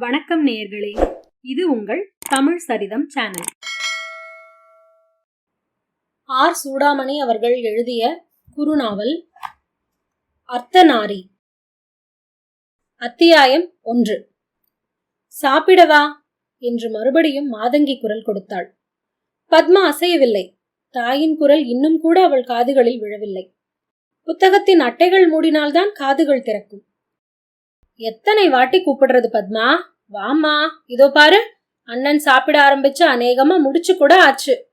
வணக்கம் நேயர்களே இது உங்கள் தமிழ் சரிதம் சேனல். ஆர். சூடாமணி அவர்கள் எழுதிய குறுநாவல் அர்த்தநாரி. அத்தியாயம் ஒன்று. சாப்பிடவா? என்று மறுபடியும் மாதங்கி குரல் கொடுத்தாள். பத்மா அசையவில்லை. தாயின் குரல் இன்னும் கூட அவள் காதுகளில் விழவில்லை. புத்தகத்தின் அட்டைகள் மூடினால்தான் காதுகள் திறக்கும். எத்தனை வாட்டி கூப்பிடுறது பத்மா? வாம்மா இதோ பாரு. அண்ணன் சாப்பிட ஆரம்பிச்சு அநேகமா முடிச்சு கூட ஆச்சு.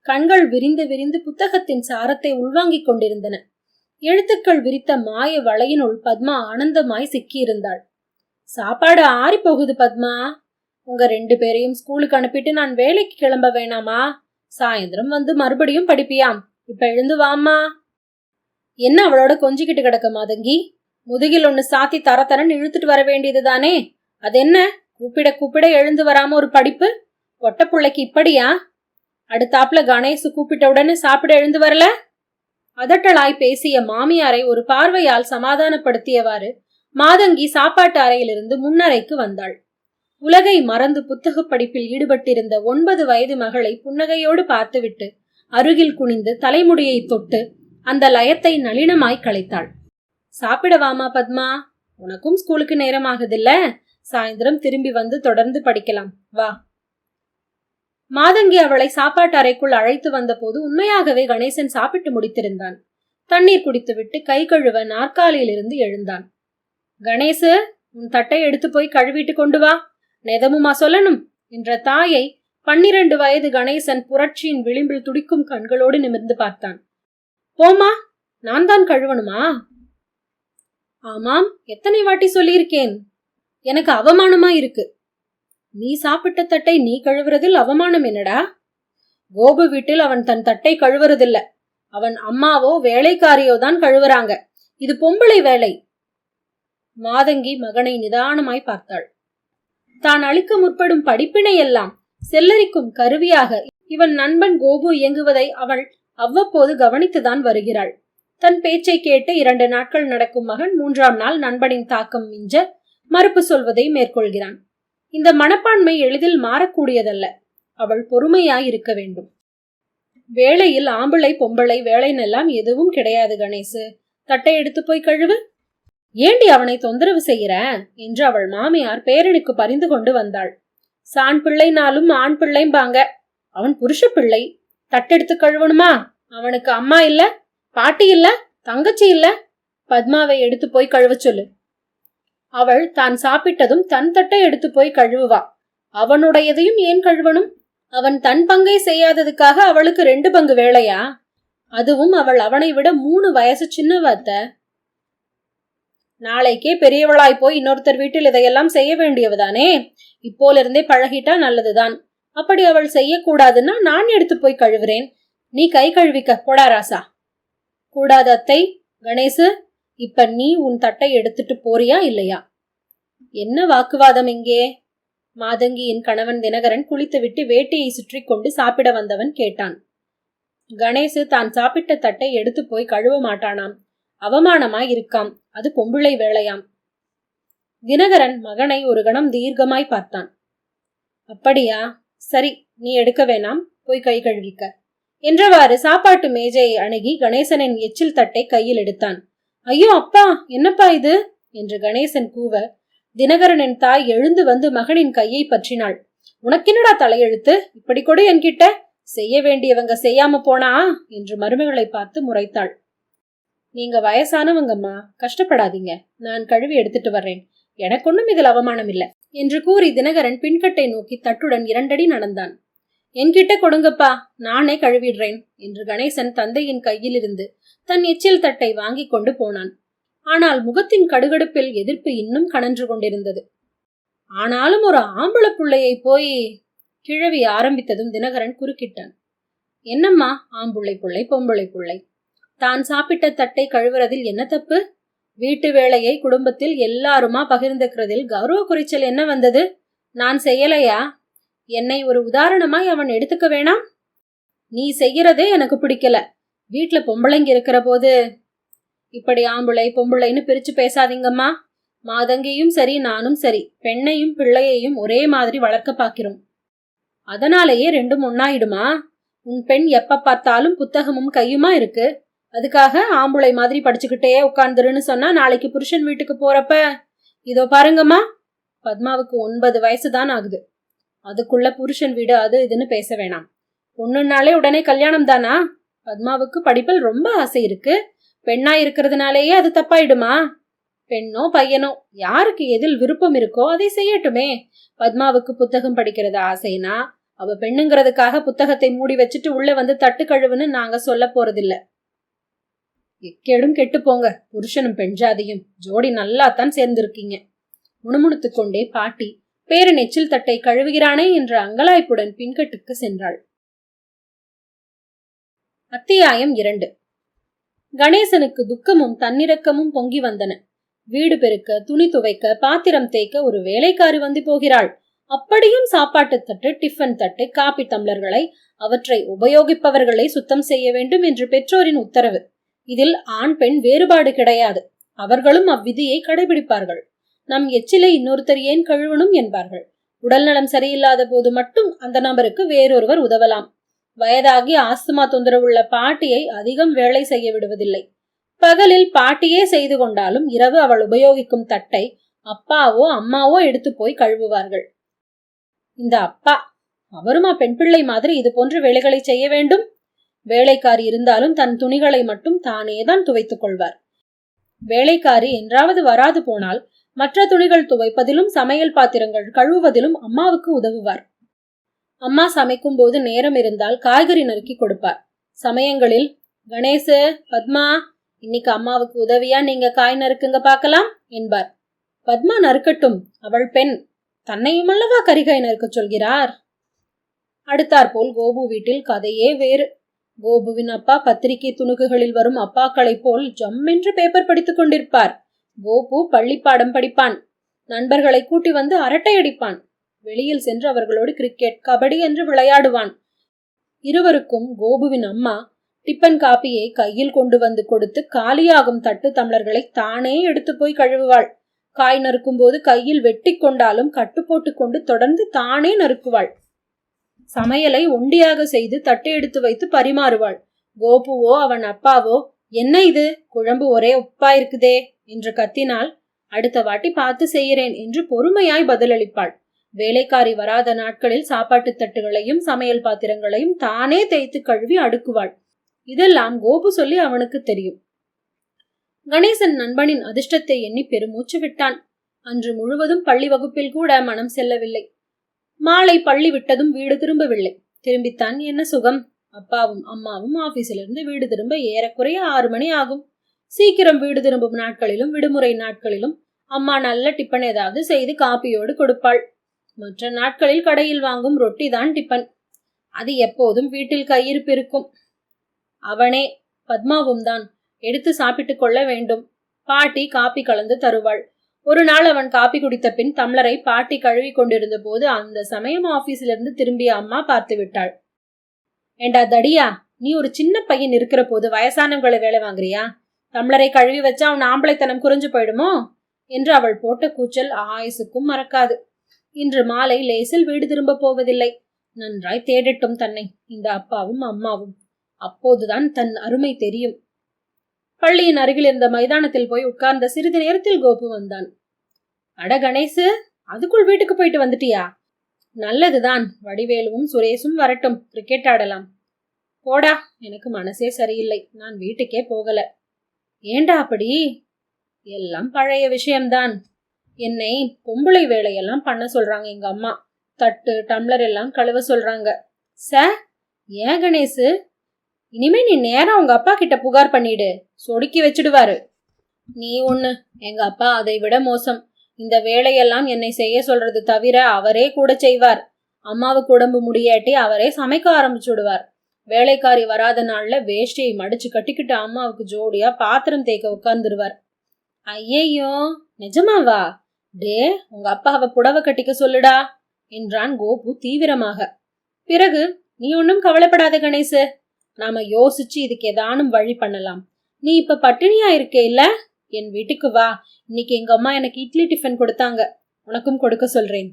கண்கள் விரிந்து விரிந்து புத்தகத்தின் சாரத்தை உள்வாங்கிக் கொண்டிருந்தன. எழுத்துக்கள் விரித்த மாய வளையினுள் பத்மா ஆனந்தமாய் சிக்கியிருந்தாள். சாப்பாடு ஆறி போகுது பத்மா. உங்க ரெண்டு பேரையும் ஸ்கூலுக்கு அனுப்பிட்டு நான் வேலைக்கு கிளம்ப வேணாமா? சாயந்தரம் வந்து மறுபடியும் படிப்பியாம். இப்ப எழுந்து வாம்மா. என்ன அவளோட கொஞ்சிக்கிட்டு கிடக்க மாதங்கி? முதுகில் ஒன்னு சாத்தி தர தரன்னு இழுத்துட்டு வர வேண்டியது தானே அது என்ன கூப்பிட கூப்பிட எழுந்து வராம ஒரு படிப்பு? ஒட்ட பிள்ளைக்கு இப்படியா? அடுத்தாப்புல கணேசு கூப்பிட்ட உடனே சாப்பிட எழுந்து வரல? அதட்டலாய் பேசிய மாமியாரை ஒரு பார்வையால் சமாதானப்படுத்தியவாறு மாதங்கி சாப்பாட்டு அறையிலிருந்து முன்னறைக்கு வந்தாள். உலகை மறந்து புத்தகப் படிப்பில் ஈடுபட்டிருந்த ஒன்பது வயது மகளை புன்னகையோடு பார்த்துவிட்டு அருகில் குனிந்து தலைமுடியை தொட்டு அந்த லயத்தை நளினமாய் களைத்தாள். சாப்பிடவாமா பத்மா? உனக்கும் ஸ்கூலுக்கு நேரமாகுதில்ல. சாயந்தரம் திரும்பி வந்து தொடர்ந்து படிக்கலாம். வா. மாதங்கி அவளை சாப்பாட்டு அறைக்குள் அழைத்து வந்தபோது உண்மையாகவே கணேசன் சாப்பிட்டு முடித்திருந்தான். தண்ணீர் குடித்துவிட்டு கை கழுவ நாற்காலியிலிருந்து எழுந்தான். கணேசு உன் தட்டை எடுத்து போய் கழுவிட்டு கொண்டு வா. நெதமுமா சொல்லணும்? என்ற தாயை பன்னிரண்டு வயது கணேசன் புரட்சியின் விளிம்பில் துடிக்கும் கண்களோடு நிமிர்ந்து பார்த்தான். போமா நான் தான் கழுவணுமா? ஆமாம் எத்தனை வாட்டி சொல்லியிருக்கேன்? எனக்கு அவமானமா இருக்கு. நீ சாப்பிட்ட தட்டை நீ கழுவுறதில் அவமானம் என்னடா? கோபு வீட்டில் அவன் தன் தட்டை கழுவுறதில்ல. அவன் அம்மாவோ வேலைக்காரியோ தான் கழுவுறாங்க. இது பொம்பளை வேலை. மாதங்கி மகனை நிதானமாய் பார்த்தாள். தான் அளிக்க முற்படும் படிப்பினை எல்லாம் செல்லரிக்கும் கருவியாக இவன் நண்பன் கோபு இயங்குவதை அவள் அவ்வப்போது கவனித்துதான் வருகிறாள். தன் பேச்சை கேட்டு இரண்டு நாட்கள் நடக்கும் மகன் மூன்றாம் நாள் நண்பனின் தாக்கம் மிஞ்ச மறுப்பு சொல்வதை மேற்கொள்கிறான். இந்த மனப்பான்மை எளிதில் மாறக்கூடியதல்ல. அவள் பொறுமையாயிருக்க வேண்டும். வேளையில் ஆம்பளை பொம்பளை வேலைன்னெல்லாம் எதுவும் கிடையாது கணேசு. தட்டை எடுத்து போய் கழுவு. ஏண்டி அவனை தொந்தரவு செய்கிற? என்று அவள் மாமியார் பேரனுக்கு பரிந்து கொண்டு வந்தாள். சான் பிள்ளைனாலும் ஆண் பிள்ளைம்பாங்க. அவன் புருஷ பிள்ளை. தட்டெடுத்து கழுவணுமா? அவனுக்கு அம்மா இல்ல? பாட்டி இல்ல? தங்கச்சி இல்ல? பத்மாவை எடுத்து போய் கழுவ சொல்லு. அவள் தான் சாப்பிட்டதும் தன் தட்டை எடுத்து போய் கழுவுவா. அவனுடையதையும் ஏன் கழுவணும்? அவன் தன் பங்கை செய்யாததுக்காக அவளுக்கு ரெண்டு பங்கு வேலையா? அதுவும் அவள் அவனை விட மூணு வயசு சின்னவத்த நாளைக்கே பெரியவளாய் போய் இன்னொருத்தர் வீட்டில் இதையெல்லாம் செய்ய வேண்டியவதானே? இப்போலிருந்தே பழகிட்டா நல்லதுதான். அப்படி அவள் செய்யக்கூடாதுன்னா நான் எடுத்து போய் கழுவுறேன். நீ கை கழுவிக்க போடா ராசா. கூடாது அத்தை. கணேசு இப்ப நீ உன் தட்டை எடுத்துட்டு போறியா இல்லையா? என்ன வாக்குவாதம் இங்கே? மாதங்கியின் கணவன் தினகரன் குளித்துவிட்டு வேட்டையை சுற்றி கொண்டு சாப்பிட வந்தவன் கேட்டான். கணேசு தான் சாப்பிட்ட தட்டை எடுத்து போய் கழுவ மாட்டானாம். அவமானமாய் இருக்காம். அது பொம்புளை வேலையாம் தினகரன் மகனை ஒரு கணம் தீர்க்கமாய் பார்த்தான். அப்படியா? சரி நீ எடுக்க வேணாம். போய் கை கழுவிக்க. என்றவாறு சாப்பாட்டு மேஜையை அணுகி கணேசனின் எச்சில் தட்டை கையில் எடுத்தான். ஐயோ அப்பா என்னப்பா இது? என்று கணேசன் கூவ தினகரனின் தாய் எழுந்து வந்து மகனின் கையை பற்றினாள். உனக்கென்னடா தலையெழுத்து? இப்படி கொடு என்கிட்ட. செய்ய வேண்டியவங்க செய்யாம போனா? என்று மருமகளை பார்த்து முறைத்தாள். நீங்க வயசானவங்கம்மா கஷ்டப்படாதீங்க. நான் கழுவி எடுத்துட்டு வர்றேன். எனக்கொன்னும் இதில் அவமானம் இல்லை என்று கூறி தினகரன் பின்கட்டை நோக்கி தட்டுடன் இரண்டடி நடந்தான். என்கிட்ட கொடுங்கப்பா நானே கழுவிடுறேன் என்று கணேசன் தந்தையின் கையிலிருந்து தன் எச்சில் தட்டை வாங்கி கொண்டு போனான். ஆனால் முகத்தின் கடுகடுப்பில் எதிர்ப்பு இன்னும் கனன்று கொண்டிருந்தது. ஆனாலும் ஒரு ஆம்பள புள்ளையை போய் கிழவி ஆரம்பித்ததும் தினகரன் குறுக்கிட்டான். என்னம்மா ஆம்புள்ளை புள்ளை பொம்பளை புள்ளை? தான் சாப்பிட்ட தட்டை கழுவுறதில் என்ன தப்பு? வீட்டு வேலையை குடும்பத்தில் எல்லாருமா பகிர்ந்துக்கிறதில் கௌரவ குறைச்சல் என்ன வந்தது? நான் செய்யலையா? என்னை ஒரு உதாரணமாய் அவன் எடுத்துக்க வேணாம்? நீ செய்யறதே எனக்கு பிடிக்கல. வீட்டில் பொம்பளைங்க இருக்கிற போது இப்படி ஆம்பளை பொம்பளைன்னு பிரித்து பேசாதீங்கம்மா. மாதங்கியும் சரி நானும் சரி. பெண்ணையும் பிள்ளையையும் ஒரே மாதிரி வளர்க்க பார்க்கிறோம் அதனாலேயே ரெண்டும் ஒன்னாயிடுமா உன் பெண் எப்ப பார்த்தாலும் புத்தகமும் கையுமா இருக்கு? அதுக்காக ஆம்பளை மாதிரி படிச்சுக்கிட்டே உட்காந்துருன்னு சொன்னா நாளைக்கு புருஷன் வீட்டுக்கு போறப்ப இதோ பாருங்கம்மா. பத்மாவுக்கு ஒன்பது வயசு தான் ஆகுது. அதுக்குள்ள புருஷன் வீடு அது இதுன்னு பேச வேணாம். பொண்ணுனாலே உடனே கல்யாணம் தானா? பத்மாவுக்கு படிப்பில் ரொம்ப ஆசை இருக்கு. பெண்ணா இருக்கிறதுனாலேயே அது தப்பாயிடுமா? பெண்ணோ பையனோ யாருக்கு எதில் விருப்பம் இருக்கோ அதை செய்யட்டுமே. பத்மாவுக்கு புத்தகம் படிக்கிறது ஆசைனா அவ பெண்ணுங்கிறதுக்காக புத்தகத்தை மூடி வச்சுட்டு உள்ள வந்து தட்டு கழுவுன்னு நாங்க சொல்ல போறதில்ல. எக்கேடும் கெட்டு போங்க. புருஷனும் பெண் ஜாதியும். ஜோடி நல்லாத்தான் சேர்ந்திருக்கீங்க. முணுமுணுத்துக் கொண்டே பாட்டி பேரன் எச்சில் தட்டை கழுவுகிறானே என்ற அங்கலாய்ப்புடன் பின்கட்டுக்கு சென்றாள். அத்தியாயம் இரண்டு. கணேசனுக்கு துக்கமும் தன்னிறக்கமும் பொங்கி வந்தன. வீடு பெருக்க துணி துவைக்க பாத்திரம் தேய்க்க ஒரு வேலைக்காரி வந்து போகிறாள். அப்படியும் சாப்பாட்டு தட்டு டிஃபன் தட்டு காபி டம்ளர்களை அவற்றை உபயோகிப்பவர்களை சுத்தம் செய்ய வேண்டும் என்று பெற்றோரின் உத்தரவு. இதில் ஆண் பெண் வேறுபாடு கிடையாது. அவர்களும் அவ்விதியை கடைபிடிப்பார்கள். நம் எச்சிலை இன்னொருத்தர் ஏன் கழுவணும் என்பார்கள். உடல்நலம் சரியில்லாத போது மட்டும் அந்த நபருக்கு வேறொருவர் உதவலாம். வயதாகி ஆஸ்துமா தொந்தரவுள்ள பாட்டியை அதிகம் வேலை செய்ய விடுவதில்லை. பகலில் பாட்டியே செய்து கொண்டாலும் இரவு அவள் உபயோகிக்கும் தட்டை அப்பாவோ அம்மாவோ எடுத்து போய் கழுவுவார்கள். இந்த அப்பா அவருமா பெண் பிள்ளை மாதிரி இது போன்ற வேலைகளை செய்ய வேண்டும்? வேலைக்காரி இருந்தாலும் தன் துணிகளை மட்டும் தானேதான் துவைத்துக் கொள்வார். வேலைக்காரி என்றாவது வராது போனால் மற்ற துணிகள் துவைப்பதிலும் சமையல் பாத்திரங்கள் கழுவுவதிலும் அம்மாவுக்கு உதவுவார். அம்மா சமைக்கும் போது நேரம் இருந்தால் காய்கறி நறுக்கி கொடுப்பார். சமயங்களில் கணேச பத்மா இன்னைக்கு அம்மாவுக்கு உதவியா நீங்க காய் நறுக்குங்க பார்க்கலாம் என்பார். பத்மா நறுக்கட்டும் அவள் பெண் தன்னையும் அல்லவா கரிகாய் நறுக்க சொல்கிறார்? அடுத்தாற்போல் கோபு வீட்டில் கதையே வேறு. கோபுவின் அப்பா பத்திரிகை துணுக்குகளில் வரும் அப்பாக்களைப் போல் ஜம்மென்று பேப்பர் படித்துக் கொண்டிருப்பார். கோபு பள்ளிப்பாடம் படிப்பான். நண்பர்களை கூட்டி வந்து அரட்டை அடிப்பான். வெளியில் சென்று அவர்களோடு கிரிக்கெட் கபடி என்று விளையாடுவான். இருவருக்கும் கோபுவின் அம்மா டிப்பன் காப்பியை கையில் கொண்டு வந்து கொடுத்து காலியாகும் தட்டு தமிழர்களை தானே எடுத்து போய் கழுவுவாள். காய் நறுக்கும் போது கையில் வெட்டி கொண்டாலும் கட்டு போட்டு கொண்டு தொடர்ந்து தானே நறுக்குவாள். சமையலை ஒண்டியாக செய்து தட்டு எடுத்து வைத்து பரிமாறுவாள். கோபுவோ அவன் அப்பாவோ என்ன இது? குழம்பு ஒரே உப்பா இருக்குதே என்று கத்தினால் அடுத்த வாட்டி பார்த்து செய்கிறேன் என்று பொறுமையாய் பதிலளிப்பாள். வேலைக்காரி வராத நாட்களில் சாப்பாட்டு தட்டுகளையும் சமையல் பாத்திரங்களையும் தானே தேய்த்து கழுவி அடுக்குவாள். இதெல்லாம் கோபு சொல்லி அவனுக்கு தெரியும். கணேசன் நண்பனின் அதிர்ஷ்டத்தை எண்ணி பெருமூச்சு விட்டான். அன்று முழுவதும் பள்ளி வகுப்பில் கூட மனம் செல்லவில்லை. மாலை பள்ளி விட்டதும் வீடு திரும்பவில்லை. திரும்பித்தான் என்ன சுகம்? அப்பாவும் அம்மாவும் ஆபீஸிலிருந்து வீடு திரும்ப ஏறக்குறைய ஆறு மணி ஆகும். சீக்கிரம் வீடு திரும்பும் நாட்களிலும் விடுமுறை நாட்களிலும் அம்மா நல்ல டிப்பன் ஏதாவது செய்து காப்பியோடு கொடுப்பாள். மற்ற நாட்களில் கடையில் வாங்கும் ரொட்டி தான் டிப்பன். அது எப்போதும் வீட்டில் கையிருப்பு இருக்கும் அவனே பத்மாவும் தான் எடுத்து சாப்பிட்டுக் கொள்ள வேண்டும். பாட்டி காப்பி கலந்து தருவாள். ஒரு நாள் அவன் காப்பி குடித்த பின் தம்ளரை பாட்டி கழுவி கொண்டிருந்த போது அந்த சமயம் ஆபீஸிலிருந்து திரும்பிய அம்மா பார்த்து விட்டாள். ஏண்டா தடியா நீ ஒரு சின்ன பையன் இருக்கிற போது வயசானவங்களை வேலை வாங்குறியா? தம்ளரை கழுவி வச்சா அவன் ஆம்பளைத்தனம் குறைஞ்சு போயிடுமோ? என்று அவள் போட்ட கூச்சல் ஆயுசுக்கும் மறக்காது. இன்று மாலை லேசில் வீடு திரும்ப போவதில்லை. நன்றாய் தேடட்டும் தன்னை. இந்த அப்பாவும் அம்மாவும். அப்போதுதான் தன் அருமை தெரியும். பள்ளியின் அருகில் இருந்த மைதானத்தில் போய் உட்கார்ந்த சிறிது நேரத்தில் கோபு வந்தான். அட கணேசு அதுக்குள் வீட்டுக்கு போயிட்டு வந்துட்டியா? நல்லதுதான். வடிவேலுவும் சுரேஷும் வரட்டும். கிரிக்கெட் ஆடலாம். போடா. எனக்கு மனசே சரியில்லை. நான் வீட்டுக்கே போகல. ஏண்டா அப்படி? எல்லாம் பழைய விஷயம்தான். என்னை பொம்பளை வேலையெல்லாம் பண்ண சொல்கிறாங்க எங்கள் அம்மா. தட்டு டம்ளர் எல்லாம் கழுவ சொல்கிறாங்க ச ஏன் கணேசு? இனிமே நீ நேரம் உங்கள் அப்பா கிட்ட புகார் பண்ணிடு. சொடுக்கி வச்சிடுவாரு. நீ ஒன்று எங்கள் அப்பா அதை விட மோசம். இந்த வேலையெல்லாம் என்னை செய்ய சொல்றது தவிர அவரே கூட செய்வார். அம்மாவுக்கு உடம்பு முடியாட்டி அவரே சமைக்க ஆரம்பிச்சு விடுவார். வேலைக்காரி வராத நாள்ல வேஷ்டியை மடிச்சு கட்டிக்கிட்டு அம்மாவுக்கு ஜோடியா பாத்திரம் தேய்க்க உட்காந்துருவார் ஐயையோ நிஜமாவா? டே உங்க அப்பாவை புடவை கட்டிக்க சொல்லுடா என்றான் கோபு தீவிரமாக. பிறகு நீ ஒன்றும் கவலைப்படாத கணேசு. நாம யோசிச்சு இதுக்கு ஏதானும் வழி பண்ணலாம். நீ இப்ப பட்டினியா இருக்கே இல்ல? என் வீட்டுக்கு வா. இன்னைக்கு எங்க அம்மா எனக்கு இட்லி டிஃபன் கொடுத்தாங்க. உனக்கும் கொடுக்க சொல்றேன்.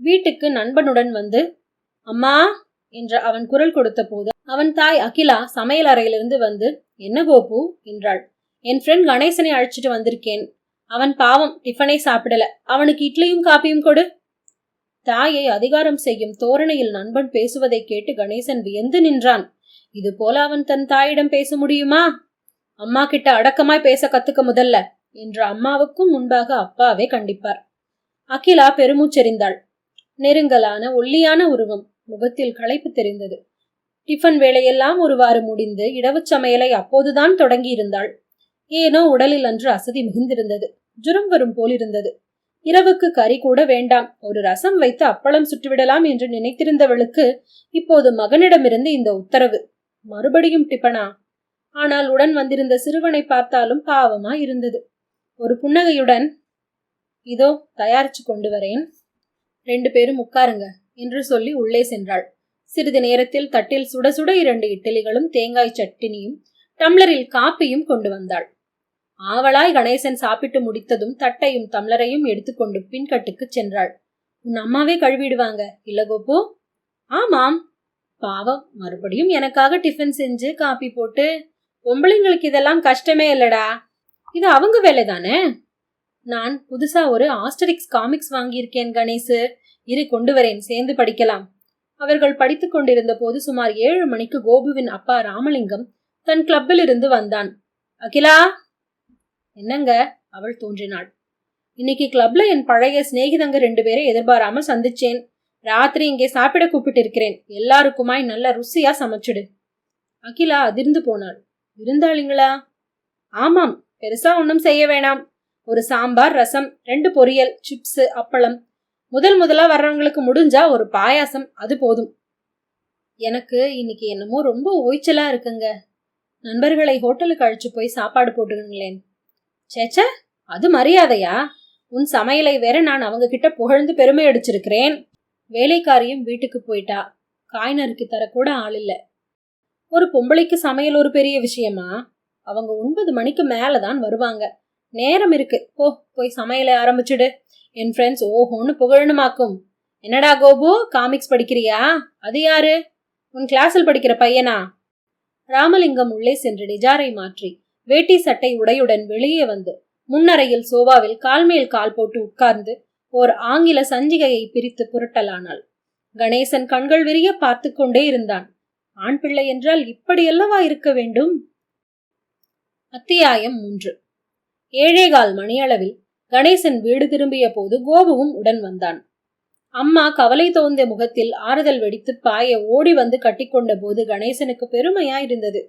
வீட்டுக்கு நண்பனுடன் வந்து அம்மா என்ற அவன் குரல் கொடுத்த போது அவன் தாய் அகிலா சமையல் அறையிலிருந்து வந்து என்ன கோபு? என்றாள். என் ஃப்ரெண்ட் கணேசனை அழைச்சிட்டு வந்திருக்கேன். அவன் பாவம் டிஃபனை சாப்பிடல. அவனுக்கு இட்லியும் காப்பியும் கொடு. தாயை அதிகாரம் செய்யும் தோரணையில் நண்பன் பேசுவதை கேட்டு கணேசன் வியந்து நின்றான். இது போல அவன் தன் தாயிடம் பேச முடியுமா? அம்மா கிட்ட அடக்கமாய் பேச கத்துக்க முதல்ல என்று அம்மாவுக்கும் முன்பாக அப்பாவே கண்டிப்பார். அகிலா பெருமூச்செறிந்தாள். நெருங்கலான ஒல்லியான உருவம் முகத்தில் களைப்பு தெரிந்தது. டிஃபன் வேலையெல்லாம் ஒருவாறு முடிந்து இடவுச் சமையலை அப்போதுதான் தொடங்கியிருந்தாள். ஏனோ உடலில் அன்று அசதி மிகுந்திருந்தது. ஜுரம் வரும் போலிருந்தது. இரவுக்கு கறி கூட வேண்டாம். ஒரு ரசம் வைத்து அப்பளம் சுட்டுவிடலாம் என்று நினைத்திருந்தவளுக்கு இப்போது மகனிடமிருந்து இந்த உத்தரவு. மறுபடியும் டிபனா ஆனால் உடன் வந்திருந்த சிறுவனை பார்த்தாலும் பாவமா இருந்தது. ஒரு புன்னகையுடன் இதோ தயாரிச்சு கொண்டு வரேன். ரெண்டு பேரும் உட்காருங்க என்று சொல்லி உள்ளே சென்றாள். சிறிது நேரத்தில் தட்டில் சுட சுட இரண்டு இட்லிகளும் தேங்காய் சட்டினியும் டம்ளரில் காப்பியும் கொண்டு வந்தாள். ஆவலாய் கணேசன் சாப்பிட்டு முடித்ததும் தட்டையும் தம்ளரையும் எடுத்துக்கொண்டு பின்கட்டுக்கு சென்றாள். உன் அம்மாவே கழுவிடுவாங்க. இல்ல கோபு? ஆமாம். பாவம். மறுபடியும் எனக்காக டிஃபன் செஞ்சு காப்பி போட்டு பொம்பளைங்களுக்கு இதெல்லாம் கஷ்டமே இல்லடா. இது அவங்க வேலை தானே நான் புதுசா ஒரு ஆஸ்டரிக்ஸ் காமிக்ஸ் வாங்கியிருக்கேன் கணேசு. இரு கொண்டு வரேன். சேர்ந்து படிக்கலாம். அவர்கள் படித்துக் கொண்டிருந்த போது சுமார் ஏழு மணிக்கு கோபுவின் அப்பா ராமலிங்கம் தன் கிளப்பில் இருந்து வந்தான். அகிலா என்னங்க? அவள் தோன்றினாள். இன்னைக்கு கிளப்ல என் பழைய சிநேகிதங்க ரெண்டு பேரை எதிர்பாராம சந்திச்சேன். ராத்திரி இங்கே சாப்பிட கூப்பிட்டு இருக்கிறேன் எல்லாருக்குமாய் நல்ல ருசியா சமைச்சிடு. அகிலா அதிர்ந்து போனாள். விருந்தாளிங்களா? ஆமாம். பெருசா ஒன்றும் செய்ய வேணாம். ஒரு சாம்பார் ரசம் ரெண்டு பொரியல் சிப்ஸ் அப்பளம். முதல் முதலா வர்றவங்களுக்கு முடிஞ்சா ஒரு பாயாசம். அது போதும். எனக்கு இன்னைக்கு என்னமோ ரொம்ப ஓய்ச்சலா இருக்குங்க. நண்பர்களை ஹோட்டலுக்கு அழைச்சு போய் சாப்பாடு போட்டுருங்களேன் சேச்ச அது மரியாதையா? உன் சமையலை வேற நான் அவங்க கிட்ட புகழ்ந்து பெருமை அடிச்சிருக்கிறேன். வேலைக்காரியும் வீட்டுக்கு போயிட்டா. காய்னருக்கு தரக்கூட ஆள் இல்லை. ஒரு பொம்பளைக்கு சமையல் ஒரு பெரிய விஷயமா? அவங்க ஒன்பது மணிக்கு மேலே தான் வருவாங்க. நேரம் இருக்கு. போ போய் சமையலை ஆரம்பிச்சுடு. என் ஃப்ரெண்ட்ஸ் ஓஹோன்னு புகழணுமாக்கும் என்னடா கோபு? காமிக்ஸ் படிக்கிறியா? அது யாரு? உன் கிளாஸில் படிக்கிற பையனா? ராமலிங்கம் உள்ளே சென்று டிஜாரை மாற்றி. வேட்டி சட்டை உடையுடன் வெளியே வந்து முன்னறையில் சோபாவில் கால்மேல் கால் போட்டு உட்கார்ந்து ஓர் ஆங்கில சஞ்சிகையை பிரித்து புரட்டலானாள். கணேசன் கண்கள் விரிய பார்த்து கொண்டே இருந்தான். ஆண் பிள்ளை என்றால் இப்படியல்லவா இருக்க வேண்டும்? அத்தியாயம் மூன்று. ஏழேகால் மணியளவில் கணேசன் வீடு திரும்பிய போது கோபுவும் உடன் வந்தான். அம்மா கவலை தோந்த முகத்தில் ஆறுதல் வெடித்து பாய ஓடி வந்து கட்டிக்கொண்ட போது கணேசனுக்கு பெருமையாயிருந்தது.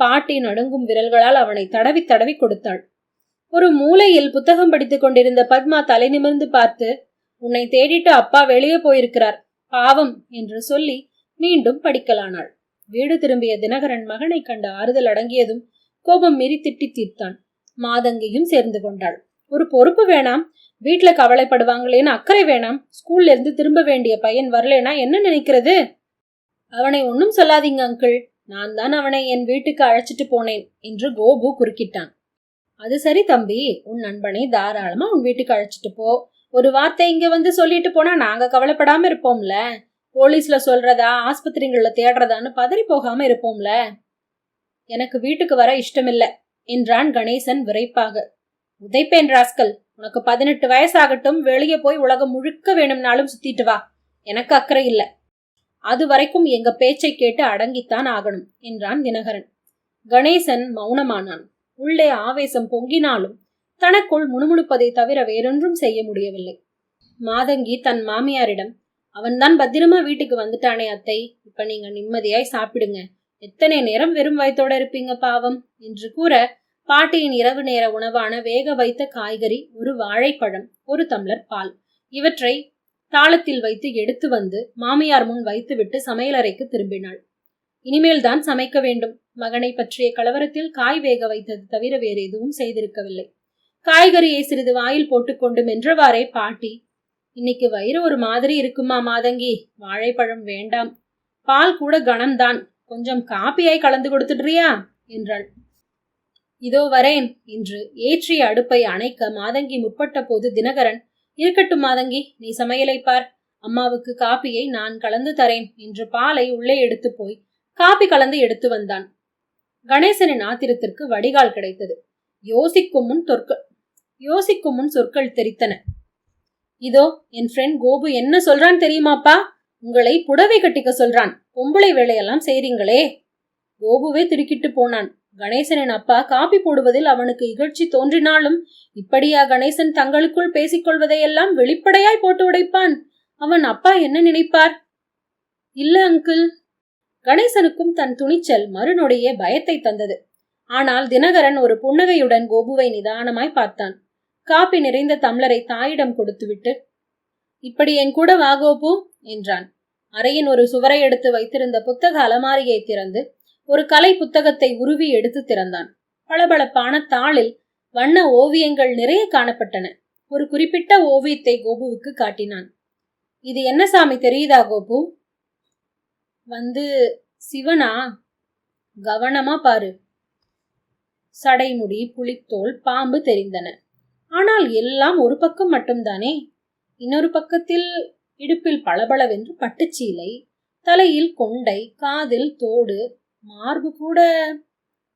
பாட்டி நடுங்கும் விரல்களால் அவனை தடவி தடவி கொடுத்தாள். ஒரு மூலையில் புத்தகம் படித்துக் கொண்டிருந்த பத்மா தலை நிமிர்ந்து பார்த்து உன்னை தேடிட்டு அப்பா வெளியே போயிருக்கிறார் பாவம் என்று சொல்லி மீண்டும் படிக்கலானாள். வீடு திரும்பிய தினகரன் மகனை கண்ட ஆறுதல் அடங்கியதும் கோபம் மீறி திட்டி தீர்த்தான். மாதங்கியும் சேர்ந்து கொண்டாள். ஒரு பொறுப்பு வேணாம் வீட்டுல கவலைப்படுவாங்களேன்னு அக்கறை வேணாம் ஸ்கூல்ல இருந்து திரும்ப வேண்டிய பையன் வரலேனா என்ன நினைக்கிறது? அவனை ஒன்னும் சொல்லாதீங்க அங்கிள். நான் தான் அவனை என் வீட்டுக்கு அழைச்சிட்டு போனேன் என்று கோபு குறுக்கிட்டான். அது சரி தம்பி உன் நண்பனை தாராளமா உன் வீட்டுக்கு அழைச்சிட்டு போ. ஒரு வார்த்தை இங்க வந்து சொல்லிட்டு போனா நாங்க கவலைப்படாம இருப்போம்ல. போலீஸ்ல சொல்றதா ஆஸ்பத்திரிகள்ல தேடுறதான்னு பதறி போகாம இருப்போம்ல. எனக்கு வீட்டுக்கு வர இஷ்டமில்ல என்றான் கணேசன் விரைப்பாக. உதைப்பேன் ராஸ்கல் உனக்கு பதினெட்டு வயசாகட்டும் வெளியே போய் உலகம் முழுக்க வேணும்னாலும் சுத்திட்டு வா. எனக்கு அக்கறை இல்லை. அது வரைக்கும் எங்க பேச்சை கேட்டு அடங்கித்தான் ஆகணும் என்றான் தினகரன். கணேசன் மௌனமானான். உள்ளே ஆவேசம் பொங்கினாலும் தனக்குள் முணுமுணுப்பதை தவிர வேறொன்றும் செய்ய முடியவில்லை. மாதங்கி தன் மாமியாரிடம் அவன்தான் பத்திரமா வீட்டுக்கு வந்துட்டானே அத்தை. இப்ப நீங்க நிம்மதியாய் சாப்பிடுங்க. எத்தனை நேரம் வெறும் வயத்தோட இருப்பீங்க பாவம்? என்று கூற பாட்டியின் இரவு நேர உணவான வேக வைத்த காய்கறி ஒரு வாழைப்பழம் ஒரு தம்ளர் பால் இவற்றை தாளத்தில் வைத்து எடுத்து வந்து மாமியார் முன் வைத்துவிட்டு சமையலறைக்கு திரும்பினாள். இனிமேல் தான் சமைக்க வேண்டும். மகனை பற்றிய கலவரத்தில் காய் வேக வைத்தது தவிர வேறு எதுவும் செய்திருக்கவில்லை. காய்கறியை சிறிது வாயில் போட்டுக்கொண்டு மென்றவாறே பாட்டி இன்னைக்கு வயிறு ஒரு மாதிரி இருக்குமா மாதங்கி? வாழைப்பழம் வேண்டாம். பால் கூட கணம்தான் கொஞ்சம் காப்பியாய் கலந்து கொடுத்துடுறியா? என்றாள். இதோ வரேன் என்று ஏற்றிய அடுப்பை அணைக்க மாதங்கி முற்பட்ட போது தினகரன் இருக்கட்டும் மாதங்கி நீ சமையலை பார். அம்மாவுக்கு காப்பியை நான் கலந்து தரேன் என்று பாலை உள்ளே எடுத்து போய் காப்பி கலந்து எடுத்து வந்தான். கணேசனின் ஆத்திரத்திற்கு வடிகால் கிடைத்தது. யோசிக்கும் முன் தொற்கள் யோசிக்கும் முன் சொற்கள் தெரித்தன. இதோ என் ஃப்ரெண்ட் கோபு என்ன சொல்றான் தெரியுமாப்பா? உங்களை புடவை கட்டிக்க சொல்றான். பொம்பளை வேலையெல்லாம் செய்றீங்களே? கோபுவே திடுக்கிட்டு போனான். கணேசனின் அப்பா காப்பி போடுவதில் அவனுக்கு இகழ்ச்சி தோன்றினாலும் இப்படியா கணேசன் தங்களுக்குள் பேசிக்கொள்வதையெல்லாம் வெளிப்படையாய் போட்டு உடைப்பான். அவன் அப்பா என்ன நினைப்பார்? இல்ல அங்கிள். கணேசனுக்கும் தன் துணிச்சல் மறுநொடிய பயத்தை தந்தது. ஆனால் தினகரன் ஒரு புன்னகையுடன் கோபுவை நிதானமாய் பார்த்தான். காப்பி நிறைந்த தம்ளரை தாயிடம் கொடுத்துவிட்டு இப்படி என் கூட வாகோபு என்றான். அறையின் ஒரு சுவரை எடுத்து வைத்திருந்த புத்தக அலமாரியை திறந்து ஒரு கலை புத்தகத்தை உருவி எடுத்து திறந்தான். பளபளப்பான தாளில் வண்ண ஓவியங்கள் நிறைய காணப்பட்டன. ஒரு குறிப்பிட்ட ஓவியத்தை கோபுவுக்கு காட்டினான். இது என்ன சாமி தெரியுதா கோபு? வந்து சிவனா? கவனமா பாரு. சடைமுடி புளித்தோல் பாம்பு தெரிந்தன. ஆனால் எல்லாம் ஒரு பக்கம் மட்டும்தானே? இன்னொரு பக்கத்தில் இடுப்பில் பளபளவென்று பட்டுச்சீலை தலையில் கொண்டை காதில் தோடு மார்பு கூட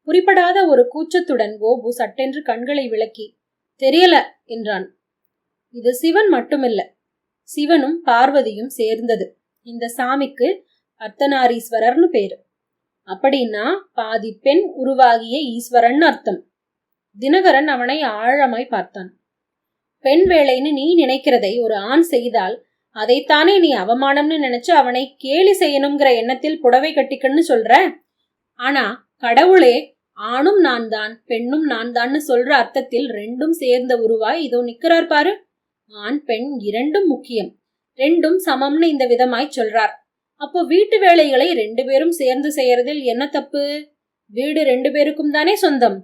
குறிப்படாத ஒரு கூச்சத்துடன் கோபு சட்டென்று கண்களை விளக்கி தெரியல என்றான். இது சிவன் மட்டுமில்ல. சிவனும் பார்வதியும் சேர்ந்தது. இந்த சாமிக்கு அர்த்தநாரீஸ்வரர்னு பேரு. அப்படின்னா பாதி பெண் உருவாகிய ஈஸ்வரன் அர்த்தம். தினகரன் அவனை ஆழமாய் பார்த்தான். பெண் வேலைன்னு நீ நினைக்கிறதை ஒரு ஆண் செய்தால் அதைத்தானே நீ அவமானம்னு நினைச்சு அவனை கேலி செய்யணுங்கிற எண்ணத்தில் புடவை கட்டிக்கன்னு சொல்ற? ஆனா கடவுளே ஆணும் நான் தான் பெண்ணும் நான் தான்னு சொல்ற அர்த்தத்தில் ரெண்டும் சேர்ந்த உருவாய் இதோ நிக்கிறார் பாரு. ஆண் பெண் இரண்டும் முக்கியம். ரெண்டும் சமம்னு இந்த விதமாய் சொல்றார். அப்போ வீட்டு வேலைகளை ரெண்டு பேரும் சேர்ந்து செய்யறதில் என்ன தப்பு? வீடு ரெண்டு பேருக்கும் தானே சொந்தம்?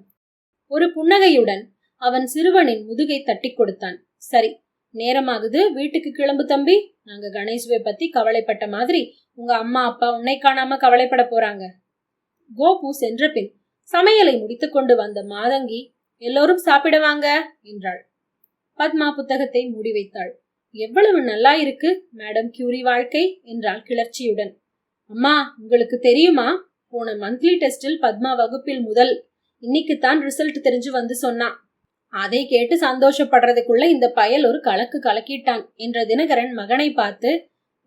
ஒரு புன்னகையுடன் அவன் சிறுவனின் முதுகை தட்டி கொடுத்தான். சரி நேரமாகுது. வீட்டுக்கு கிளம்பு தம்பி. நாங்க கணேஷ்வை பத்தி கவலைப்பட்ட மாதிரி உங்க அம்மா அப்பா உன்னை காணாம கவலைப்பட போறாங்க. கோபு சென்ற பின் சமையலை முடித்துக்கொண்டு வந்த மாதங்கி எல்லோரும் சாப்பிடுவாங்க என்றாள். பத்மா புத்தகத்தை மூடி வைத்தாள் எவ்வளவு நல்லா இருக்கு மேடம் கியூரி வாழ்க்கை என்றாள் கிளர்ச்சியுடன். அம்மா உங்களுக்கு தெரியுமா? போன மந்த்லி டெஸ்டில் பத்மா வகுப்பில் முதல் இன்னைக்கு தான் ரிசல்ட் தெரிஞ்சு வந்து சொன்னான் அதை கேட்டு சந்தோஷப்படுறதுக்குள்ள இந்த பயல் ஒரு கலக்கு கலக்கிட்டான் என்ற தினகரன் மகனை பார்த்து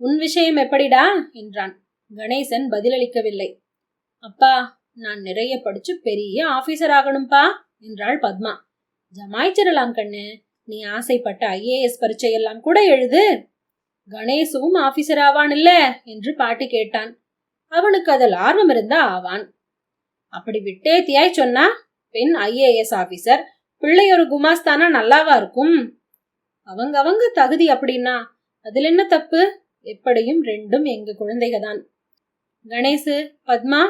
உன் விஷயம் எப்படிடா? என்றான். கணேசன் பதிலளிக்கவில்லை. அப்பா நான் நிறைய படிச்சு பெரிய ஆபீசர் ஆகணும்பா என்றாள் பத்மா. ஜமாய்ச்சிடலாம் கண்ணு. நீ ஆசைப்பட்ட ஐஏஎஸ் பரீட்சையெல்லாம் கூட எழுது. கணேசுவும் ஆபீசர் ஆவான் இல்ல என்று பாட்டி கேட்டான். அவனுக்கு அதில் ஆர்வம் இருந்தா ஆவான். அப்படி விட்டே தியாய் சொன்னா பெண் ஐஏஎஸ் ஆபீசர் பிள்ளை ஒரு குமாஸ்தானா நல்லாவா இருக்கும்? அவங்க அவங்க தகுதி அப்படின்னா அதுல என்ன தப்பு? எப்படியும் ரெண்டும் எங்க குழந்தைக தான் கணேசு பத்மா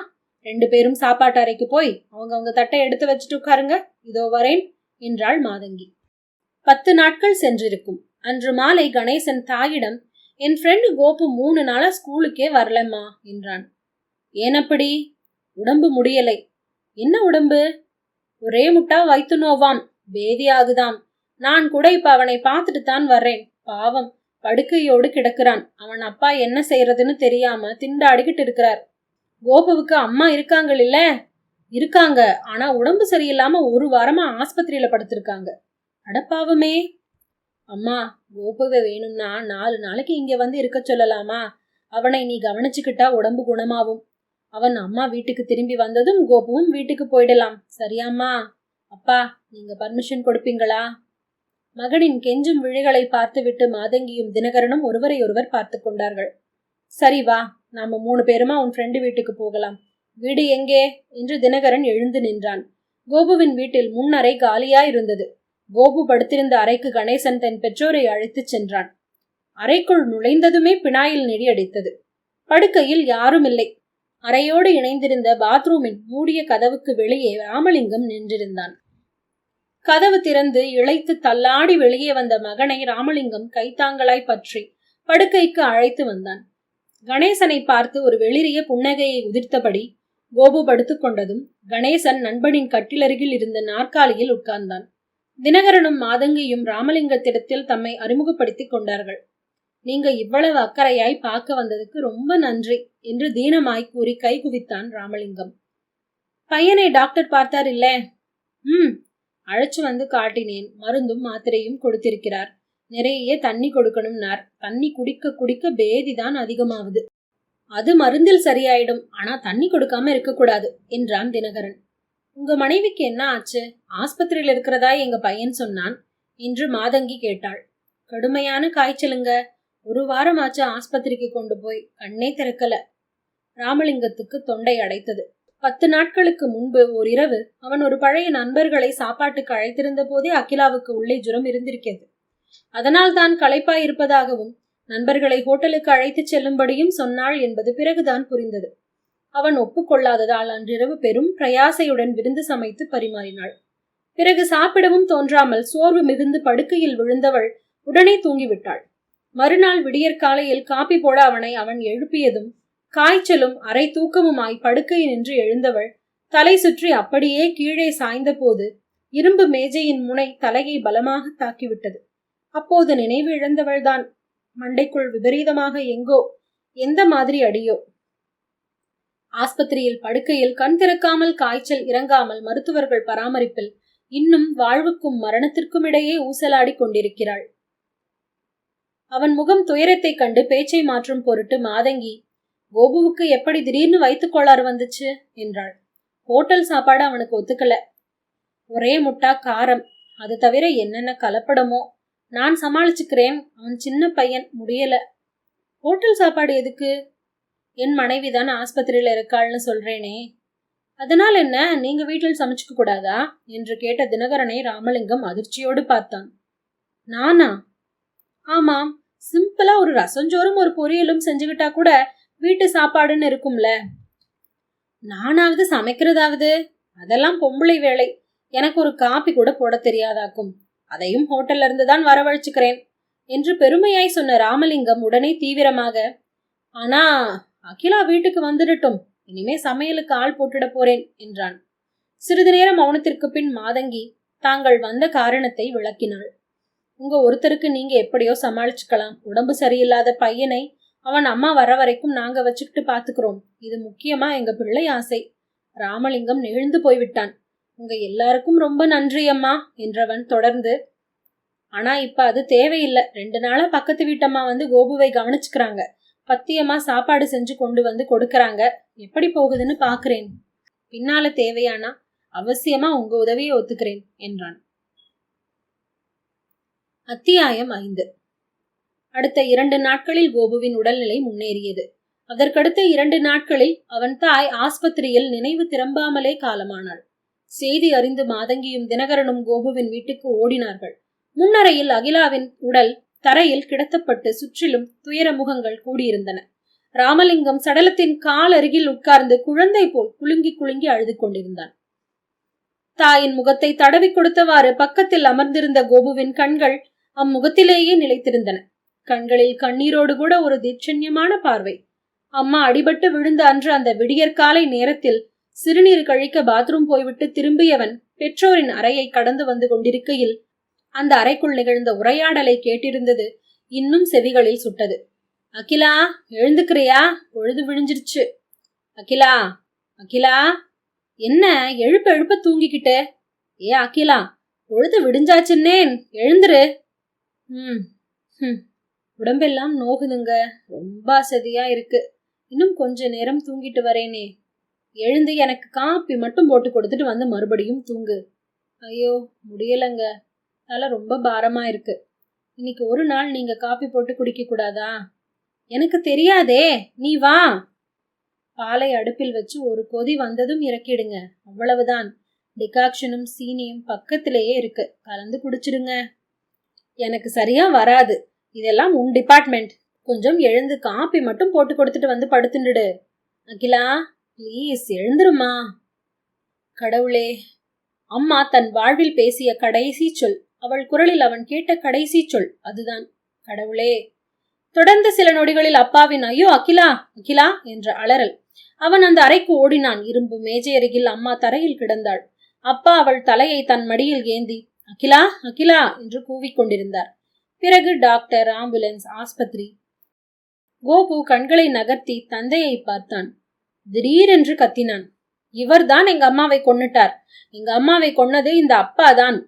ரெண்டு பேரும் சாப்பாட்டு அறைக்கு போய் அவங்க அவங்க தட்டை எடுத்து வச்சுட்டு உட்காருங்க. இதோ வரேன் என்றாள் மாதங்கி. பத்து நாட்கள் சென்றிருக்கும். அன்று மாலை கணேசன் தாயிடம் என் ஃப்ரெண்டு கோபு மூணு நாளா ஸ்கூலுக்கே வரலம்மா என்றான். ஏனப்படி? உடம்பு முடியலை. என்ன உடம்பு? ஒரே முட்டா வைத்து நோவாம் பேதி ஆகுதாம். நான் கூட இப்ப அவனை பார்த்துட்டு தான் வர்றேன். பாவம் படுக்கையோடு கிடக்கிறான். அவன் அப்பா என்ன செய்யறதுன்னு தெரியாம திண்டாடிக்கிட்டு இருக்கிறார். கோபுவுக்கு அம்மா இருக்காங்க இல்ல இருக்காங்க. ஆனா உடம்பு சரியில்லாம ஒரு வாரமா ஆஸ்பத்திரியில படுத்திருக்காங்க. அடப்பாவமே அம்மா கோபுவை வேணும்னா நாலு நாளைக்கு இங்க வந்து இருக்க சொல்லலாமா? அவனை நீ கவனிச்சுக்கிட்டா உடம்பு குணமாகும் அவன் அம்மா வீட்டுக்கு திரும்பி வந்ததும் கோபுவும் வீட்டுக்கு போயிடலாம். சரியாம்மா? அப்பா நீங்க பர்மிஷன் கொடுப்பீங்களா? மகனின் கெஞ்சும் விழிகளை பார்த்துவிட்டு மாதங்கியும் தினகரனும் ஒருவரை ஒருவர் பார்த்து கொண்டார்கள். சரி வா நாம மூணு பேருமா உன் ஃப்ரெண்டு வீட்டுக்கு போகலாம். வீடு எங்கே? என்று தினகரன் எழுந்து நின்றான். கோபுவின் வீட்டில் முன் அறை காலியாயிருந்தது கோபு படுத்திருந்த அறைக்கு கணேசன் தன் பெற்றோரை அழைத்துச் சென்றான். அறைக்குள் நுழைந்ததுமே பினாயில் நெடியடித்தது படுக்கையில் யாரும் இல்லை. அறையோடு இணைந்திருந்த பாத்ரூமின் மூடிய கதவுக்கு வெளியே ராமலிங்கம் நின்றிருந்தான். கதவு திறந்து இழைத்து தள்ளாடி வெளியே வந்த மகனை ராமலிங்கம் கைத்தாங்களாய் பற்றி படுக்கைக்கு அழைத்து வந்தான். கணேசனை பார்த்து ஒரு வெளிரிய புன்னகையை உதிர்த்தபடி கோபு படுத்துக் கொண்டதும் கணேசன் நண்பனின் கட்டிலருகில் இருந்த நாற்காலியில் உட்கார்ந்தான். தினகரனும் மாதங்கியும் ராமலிங்கத்திடத்தில் தம்மை அறிமுகப்படுத்திக் கொண்டார்கள். நீங்க இவ்வளவு அக்கறையாய் பார்க்க வந்ததுக்கு ரொம்ப நன்றி என்று தீனமாய் கூறி கை குவித்தான் ராமலிங்கம். பையனை டாக்டர் பார்த்தார் இல்ல? ம் அழைச்சு வந்து காட்டினேன். மருந்தும் மாத்திரையும் கொடுத்திருக்கிறார். நிறைய தண்ணி கொடுக்கணும்னார். தண்ணி குடிக்க குடிக்க பேதிதான் அதிகமாகுது. அது மருந்தில் சரியாயிடும். ஆனா தண்ணி கொடுக்காம இருக்கக்கூடாது என்றான் தினகரன். உங்க மனைவிக்கு என்ன ஆச்சு? ஆஸ்பத்திரியில் இருக்கிறதா எங்க பையன் சொன்னான் என்று மாதங்கி கேட்டாள். கடுமையான காய்ச்சலுங்க. ஒரு வாரமாச்சு ஆஸ்பத்திரிக்கு கொண்டு போய் கண்ணே திறக்கல. ராமலிங்கத்துக்கு தொண்டை அடைத்தது. பத்து நாட்களுக்கு முன்பு ஓரிரவு அவன் ஒரு பழைய நண்பர்களை சாப்பாட்டுக்கு அழைத்திருந்த போதே அகிலாவுக்கு உள்ளே ஜுரம் இருந்திருக்கிறது. அதனால் தான் களைப்பாய் இருப்பதாகவும் நண்பர்களை ஹோட்டலுக்கு அழைத்துச் செல்லும்படியும் சொன்னாள் என்பது பிறகுதான் புரிந்தது. அவன் ஒப்புக்கொள்ளாததால் அன்றிரவு பெரும் பிரயாசையுடன் விருந்து சமைத்து பரிமாறினாள். பிறகு சாப்பிடவும் தோன்றாமல் சோர்வு மிகுந்து படுக்கையில் விழுந்தவள் உடனே தூங்கிவிட்டாள். மறுநாள் விடியற்காலையில் காப்பி போட அவனை அவன் எழுப்பியதும் காய்ச்சலும் அரை தூக்கமுமாய் படுக்கையில் நின்று எழுந்தவள் தலை சுற்றி அப்படியே கீழே சாய்ந்தபோது இரும்பு மேஜையின் முனை தலையை பலமாக தாக்கிவிட்டது. அப்போது நினைவு இழந்தவள்தான் மண்டைக்குள் விபரீதமாக எங்கோ எந்த மாதிரி அடியோ. ஆஸ்பத்திரியில் படுக்கையில் கண் திறக்காமல் காய்ச்சல் இறங்காமல் மருத்துவர்கள் பராமரிப்பில் இன்னும் வாழ்வுக்கும் மரணத்திற்கும் இடையே ஊசலாடி கொண்டிருக்கிறாள். அவன் முகம் துயரத்தைக் கண்டு பேச்சை மாற்றும் பொருட்டு மாதங்கி கோபுவுக்கு எப்படி திடீர்னு வயிற்றுக் கோளாறு வந்துச்சு? என்றாள். ஹோட்டல் சாப்பாடு அவனுக்கு ஒத்துக்கல. ஒரே முட்டா காரம். அது தவிர என்னென்ன கலப்படமோ நான் சமாளிச்சுக்கிறேன். அவன் சின்ன பையன் முடியல. ஹோட்டல் சாப்பாடு எதுக்கு? என் மனைவி தான் ஆஸ்பத்திரியில் இருக்காள்னு சொல்றேனே. அதனால் என்ன? நீங்க வீட்டில் சமைச்சுக்க கூடாதா? என்று கேட்ட தினகரனை ராமலிங்கம் அதிர்ச்சியோடு பார்த்தான். நானா? ஆமாம். சிம்பிளா ஒரு ரசஞ்சோறும் ஒரு பொரியலும் செஞ்சுக்கிட்டா கூட வீட்டு சாப்பாடுன்னு இருக்கும்ல. நானாவது சமைக்கிறதாவது? அதெல்லாம் பொம்பளை வேலை. எனக்கு ஒரு காப்பி கூட போட தெரியாதாக்கும். அதையும் ஹோட்டல்ல இருந்து தான் வரவழைச்சுக்கிறேன் என்று பெருமையாய் சொன்ன ராமலிங்கம் உடனே தீவிரமாக ஆனா அகிலா வீட்டுக்கு வந்துடட்டும். இனிமே சமையலுக்கு ஆள் போட்டுட போறேன் என்றான். சிறிது நேரம் மௌனத்திற்கு பின் மாதங்கி தாங்கள் வந்த காரணத்தை விளக்கினாள். உங்க ஒருத்தருக்கு நீங்க எப்படியோ சமாளிச்சுக்கலாம். உடம்பு சரியில்லாத பையனை அவன் அம்மா வர வரைக்கும் நாங்க வச்சுக்கிட்டு பாத்துக்கிறோம். இது முக்கியமா எங்க பிள்ளை ஆசை. ராமலிங்கம் நெழுந்து போய்விட்டான். உங்க எல்லாருக்கும் ரொம்ப நன்றி அம்மா என்றவன் தொடர்ந்து ஆனா இப்ப அது தேவையில்லை. ரெண்டு நாளா பக்கத்து வீட்டம்மா வந்து கோபுவை கவனிச்சுக்கிறாங்க. பத்தியமா சாப்பாடு செஞ்சு கொண்டு வந்து கொடுக்கறாங்க. எப்படி போகுதுன்னு பாக்குறேன். பின்னால தேவையானா அவசியமா உங்க உதவியை ஒத்துக்கிறேன் என்றான். அத்தியாயம் ஐந்து. அடுத்த இரண்டு நாட்களில் கோபுவின் உடல்நிலை முன்னேறியது. அதற்கடுத்த இரண்டு நாட்களில் அவன் தாய் ஆஸ்பத்திரியில் நினைவு திரும்பாமலே காலமானாள். செய்தி அறிந்து மாதங்கியும் தினகரனும் கோபுவின் வீட்டுக்கு ஓடினார்கள். முன்னரையில் அகிலாவின் உடல் தரையில் கிடத்தப்பட்டு சுற்றிலும் துயர முகங்கள் கூடியிருந்தன. ராமலிங்கம் சடலத்தின் கால் அருகில் உட்கார்ந்து குழந்தை போல் குலுங்கி குலுங்கி அழுது கொண்டிருந்தான். தாயின் முகத்தை தடவி கொடுத்தவாறு பக்கத்தில் அமர்ந்திருந்த கோபுவின் கண்கள் அம்முகத்திலேயே நிலைத்திருந்தன. கண்களில் கண்ணீரோடு கூட ஒரு தீட்சண்யமான பார்வை. அம்மா அடிபட்டு விழுந்த அன்று அந்த விடியற்காலை நேரத்தில் சிறுநீர் கழிக்க பாத்ரூம் போய்விட்டு திரும்பியவன் பெற்றோரின் அறையை கடந்து வந்து கொண்டிருக்கையில் அந்த அறைக்குள் நிகழ்ந்த உரையாடலை கேட்டிருந்தது இன்னும் செவிகளில் சுட்டது. அகிலா எழுந்துக்கிறியா? பொழுது விழிஞ்சிருச்சு அகிலா அகிலா என்ன? எழுப்ப எழுப்ப தூங்கிக்கிட்டு. ஏ அகிலா பொழுது விடிஞ்சாச்சுன்னேன். எழுந்துரு. ம் ம் உடம்பெல்லாம் நோகுதுங்க. ரொம்ப அசதியா இருக்கு. இன்னும் கொஞ்ச நேரம் தூங்கிட்டு வரேனே. எழுந்து எனக்கு காப்பி மட்டும் போட்டு கொடுத்துட்டு வந்து மறுபடியும் தூங்கு. ஐயோ முடியலைங்க. தலை ரொம்ப பாரமாக இருக்கு. இன்னைக்கு ஒரு நாள் நீங்கள் காப்பி போட்டு குடிக்கக்கூடாதா எனக்கு தெரியாதே. நீ வா. பாலை அடுப்பில் வச்சு ஒரு கொதி வந்ததும் இறக்கிடுங்க. அவ்வளவுதான். டிகாக்ஷனும் சீனியும் பக்கத்திலேயே இருக்கு. கலந்து குடிச்சிடுங்க. எனக்கு சரியா வராது. இதெல்லாம் உன் டிபார்ட்மெண்ட். கொஞ்சம் எழுந்து காப்பி மட்டும் போட்டு கொடுத்துட்டு வந்து படுத்துண்டுடு அகிலா ப்ளீஸ் எழுந்துருமா. கடவுளே அம்மா தன் வாழ்வில் பேசிய கடைசி சொல். அவள் குரலில் அவன் கேட்ட கடைசி சொல் அதுதான். கடவுளே தொடர்ந்து சில நொடிகளில் அப்பாவின் ஐயோ அகிலா அகிலா என்ற அலறல். அவன் அந்த அறைக்கு ஓடினான். இரும்பு மேஜை அருகில் அம்மா தரையில் கிடந்தாள். அப்பா அவள் தலையை தன் மடியில் ஏந்தி அகிலா அகிலா என்று கூவிக்கொண்டிருந்தார் பிறகு டாக்டர் ஆம்புலன்ஸ் ஆஸ்பத்திரி. கோபு கண்களை நகர்த்தி தந்தையை பார்த்தான். திடீரென்று கத்தினான். இவர்தான் எங்க அம்மாவை கொன்னுட்டார். எங்க அம்மாவை கொன்னது இந்த அப்பாதான்.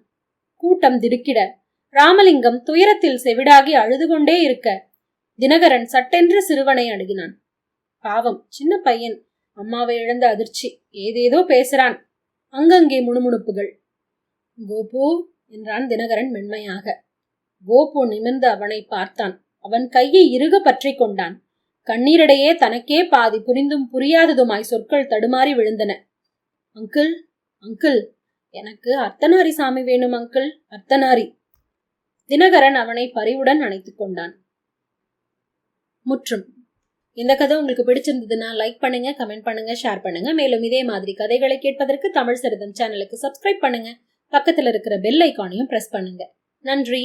கூட்டம் திடுக்கிட. ராமலிங்கம் துயரத்தில் செவிடாகி அழுது கொண்டே இருக்க. தினகரன் சட்டென்று சிறுவனை அணுகினான். பாவம் சின்ன பையன். அம்மாவை இழந்த அதிர்ச்சி. ஏதேதோ பேசுறான். அங்கங்கே முணுமுணுப்புகள். கோபு என்றான் தினகரன் மென்மையாக. கோபு நிமிர்ந்து அவனை பார்த்தான். அவன் கையை இறுக பற்றி கொண்டான். கண்ணீரிடையே தனக்கே பாதி புரிந்தும் புரியாததுமாய் சொற்கள் தடுமாறி விழுந்தன. அங்கிள் அங்கிள் எனக்கு அர்த்தநாரி சாமி வேணும் அங்கிள் அர்த்தநாரி. தினகரன் அவனை பரிவுடன் அணைத்துக் கொண்டான். முற்றும். இந்த கதை உங்களுக்கு பிடிச்சிருந்ததுன்னா லைக் பண்ணுங்க கமெண்ட் பண்ணுங்க ஷேர் பண்ணுங்க. மேலும் இதே மாதிரி கதைகளை கேட்பதற்கு தமிழ் சரிதம் சேனலுக்கு சப்ஸ்கிரைப் பண்ணுங்க. பக்கத்தில் இருக்கிற பெல் ஐக்கானையும் பிரஸ் பண்ணுங்க. நன்றி.